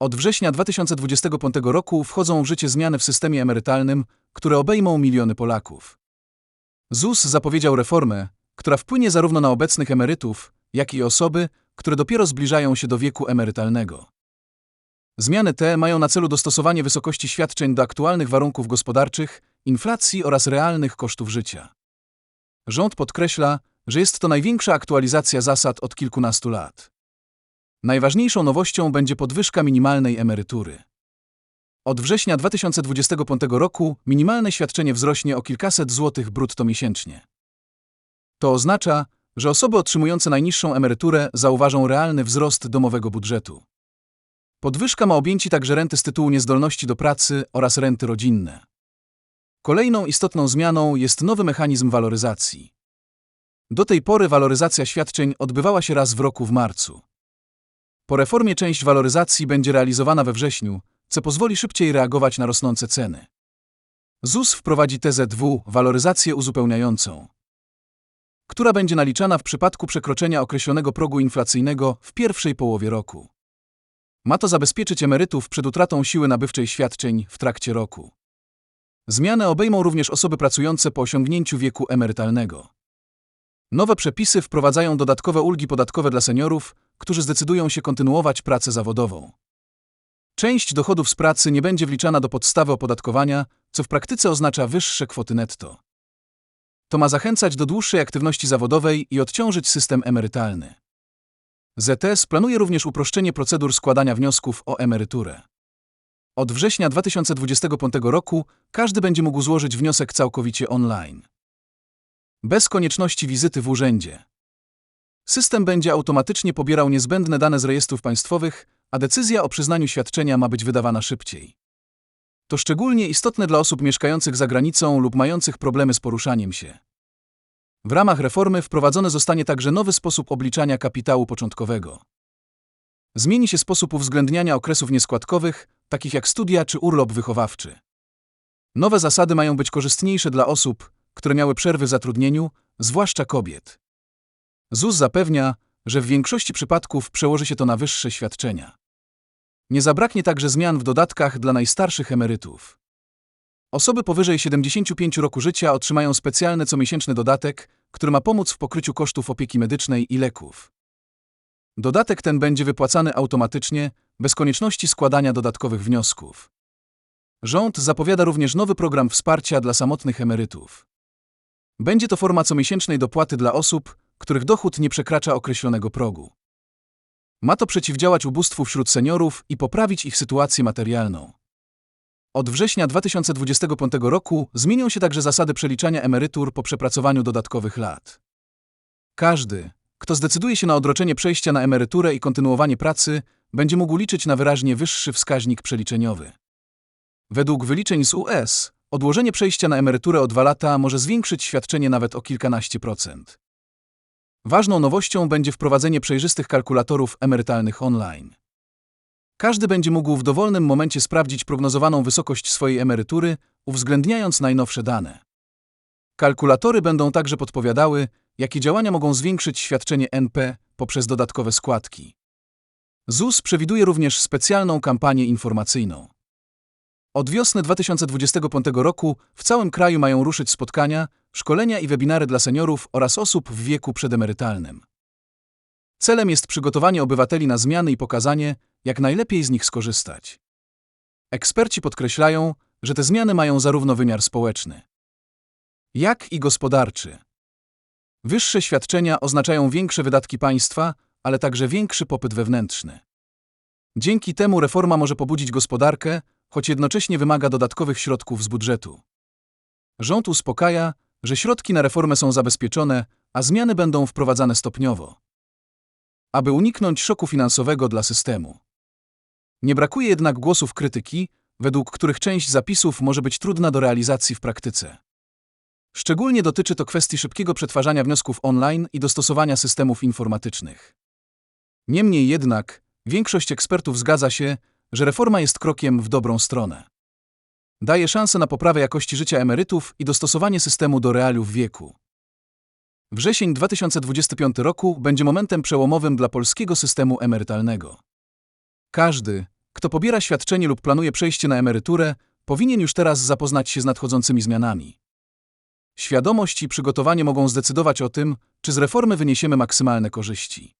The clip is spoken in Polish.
Od września 2025 roku wchodzą w życie zmiany w systemie emerytalnym, które obejmą miliony Polaków. ZUS zapowiedział reformę, która wpłynie zarówno na obecnych emerytów, jak i osoby, które dopiero zbliżają się do wieku emerytalnego. Zmiany te mają na celu dostosowanie wysokości świadczeń do aktualnych warunków gospodarczych, inflacji oraz realnych kosztów życia. Rząd podkreśla, że jest to największa aktualizacja zasad od kilkunastu lat. Najważniejszą nowością będzie podwyżka minimalnej emerytury. Od września 2025 roku minimalne świadczenie wzrośnie o kilkaset złotych brutto miesięcznie. To oznacza, że osoby otrzymujące najniższą emeryturę zauważą realny wzrost domowego budżetu. Podwyżka ma objęci także renty z tytułu niezdolności do pracy oraz renty rodzinne. Kolejną istotną zmianą jest nowy mechanizm waloryzacji. Do tej pory waloryzacja świadczeń odbywała się raz w roku w marcu. Po reformie część waloryzacji będzie realizowana we wrześniu, co pozwoli szybciej reagować na rosnące ceny. ZUS wprowadzi TZW, waloryzację uzupełniającą, która będzie naliczana w przypadku przekroczenia określonego progu inflacyjnego w pierwszej połowie roku. Ma to zabezpieczyć emerytów przed utratą siły nabywczej świadczeń w trakcie roku. Zmiany obejmą również osoby pracujące po osiągnięciu wieku emerytalnego. Nowe przepisy wprowadzają dodatkowe ulgi podatkowe dla seniorów, którzy zdecydują się kontynuować pracę zawodową. Część dochodów z pracy nie będzie wliczana do podstawy opodatkowania, co w praktyce oznacza wyższe kwoty netto. To ma zachęcać do dłuższej aktywności zawodowej i odciążyć system emerytalny. ZS planuje również uproszczenie procedur składania wniosków o emeryturę. Od września 2025 roku każdy będzie mógł złożyć wniosek całkowicie online. Bez konieczności wizyty w urzędzie. System będzie automatycznie pobierał niezbędne dane z rejestrów państwowych, a decyzja o przyznaniu świadczenia ma być wydawana szybciej. To szczególnie istotne dla osób mieszkających za granicą lub mających problemy z poruszaniem się. W ramach reformy wprowadzony zostanie także nowy sposób obliczania kapitału początkowego. Zmieni się sposób uwzględniania okresów nieskładkowych, takich jak studia czy urlop wychowawczy. Nowe zasady mają być korzystniejsze dla osób, które miały przerwy w zatrudnieniu, zwłaszcza kobiet. ZUS zapewnia, że w większości przypadków przełoży się to na wyższe świadczenia. Nie zabraknie także zmian w dodatkach dla najstarszych emerytów. Osoby powyżej 75 roku życia otrzymają specjalny comiesięczny dodatek, który ma pomóc w pokryciu kosztów opieki medycznej i leków. Dodatek ten będzie wypłacany automatycznie, bez konieczności składania dodatkowych wniosków. Rząd zapowiada również nowy program wsparcia dla samotnych emerytów. Będzie to forma comiesięcznej dopłaty dla osób, których dochód nie przekracza określonego progu. Ma to przeciwdziałać ubóstwu wśród seniorów i poprawić ich sytuację materialną. Od września 2025 roku zmienią się także zasady przeliczania emerytur po przepracowaniu dodatkowych lat. Każdy, kto zdecyduje się na odroczenie przejścia na emeryturę i kontynuowanie pracy, będzie mógł liczyć na wyraźnie wyższy wskaźnik przeliczeniowy. Według wyliczeń z US, odłożenie przejścia na emeryturę o dwa lata może zwiększyć świadczenie nawet o kilkanaście procent. Ważną nowością będzie wprowadzenie przejrzystych kalkulatorów emerytalnych online. Każdy będzie mógł w dowolnym momencie sprawdzić prognozowaną wysokość swojej emerytury, uwzględniając najnowsze dane. Kalkulatory będą także podpowiadały, jakie działania mogą zwiększyć świadczenie NP poprzez dodatkowe składki. ZUS przewiduje również specjalną kampanię informacyjną. Od wiosny 2025 roku w całym kraju mają ruszyć spotkania, szkolenia i webinary dla seniorów oraz osób w wieku przedemerytalnym. Celem jest przygotowanie obywateli na zmiany i pokazanie, jak najlepiej z nich skorzystać. Eksperci podkreślają, że te zmiany mają zarówno wymiar społeczny, jak i gospodarczy. Wyższe świadczenia oznaczają większe wydatki państwa, ale także większy popyt wewnętrzny. Dzięki temu reforma może pobudzić gospodarkę, choć jednocześnie wymaga dodatkowych środków z budżetu. Rząd uspokaja, że środki na reformę są zabezpieczone, a zmiany będą wprowadzane stopniowo. Aby uniknąć szoku finansowego dla systemu. Nie brakuje jednak głosów krytyki, według których część zapisów może być trudna do realizacji w praktyce. Szczególnie dotyczy to kwestii szybkiego przetwarzania wniosków online i dostosowania systemów informatycznych. Niemniej jednak, większość ekspertów zgadza się, że reforma jest krokiem w dobrą stronę. Daje szansę na poprawę jakości życia emerytów i dostosowanie systemu do realiów wieku. Wrzesień 2025 roku będzie momentem przełomowym dla polskiego systemu emerytalnego. Każdy, kto pobiera świadczenie lub planuje przejście na emeryturę, powinien już teraz zapoznać się z nadchodzącymi zmianami. Świadomość i przygotowanie mogą zdecydować o tym, czy z reformy wyniesiemy maksymalne korzyści.